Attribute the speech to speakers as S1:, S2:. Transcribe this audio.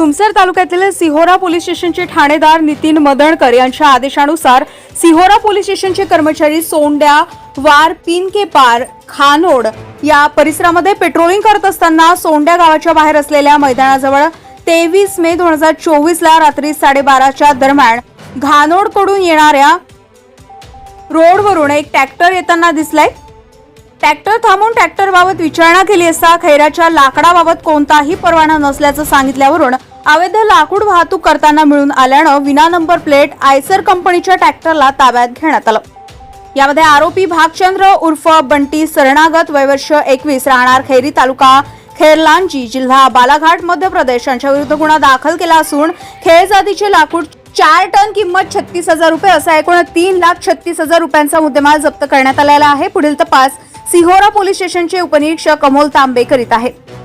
S1: तुमसर तालुक्यातील सिहोरा पोलीस स्टेशनचे ठाणेदार नितीन मदणकर यांच्या आदेशानुसार सिहोरा पोलीस स्टेशनचे कर्मचारी सोंड्या वार पिन के पार खानोड या परिसरामध्ये पेट्रोलिंग करत असताना सोंड्या गावाच्या बाहेर असलेल्या मैदानाजवळ तेवीस मे दोन हजार चोवीस ला रात्री साडेबाराच्या दरम्यान घानोडकडून येणाऱ्या रोडवरून एक ट्रॅक्टर येताना दिसलाय. ट्रॅक्टर थांबून ट्रॅक्टरबाबत विचारणा केली असता खैराच्या लाकडाबाबत कोणताही परवाना नसल्याचं सांगितल्यावरून अवैध लाकूड वाहतूक करताना मिळून आल्यानं विना नंबर प्लेट आयसर कंपनीच्या ट्रॅक्टरला ताब्यात घेण्यात आलं. यामध्ये आरोपी भागचंद्र उर्फ बंटी सरणागत वयवर्ष एकवीस राहणार खैरी तालुका खेरलांजी जिल्हा बालाघाट मध्य प्रदेश. यांच्या विरुद्ध गुन्हा दाखल केला असून खेळ जातीचे लाकूड चार टन किंमत छत्तीस हजार रुपये असा एकूण तीन लाख छत्तीस हजार रुपयांचा मुद्देमाल जप्त करण्यात आलेला आहे. पुढील तपास सिहोरा पोलीस स्टेशनचे उपनिरीक्षक अमोल तांबे करीत आहेत.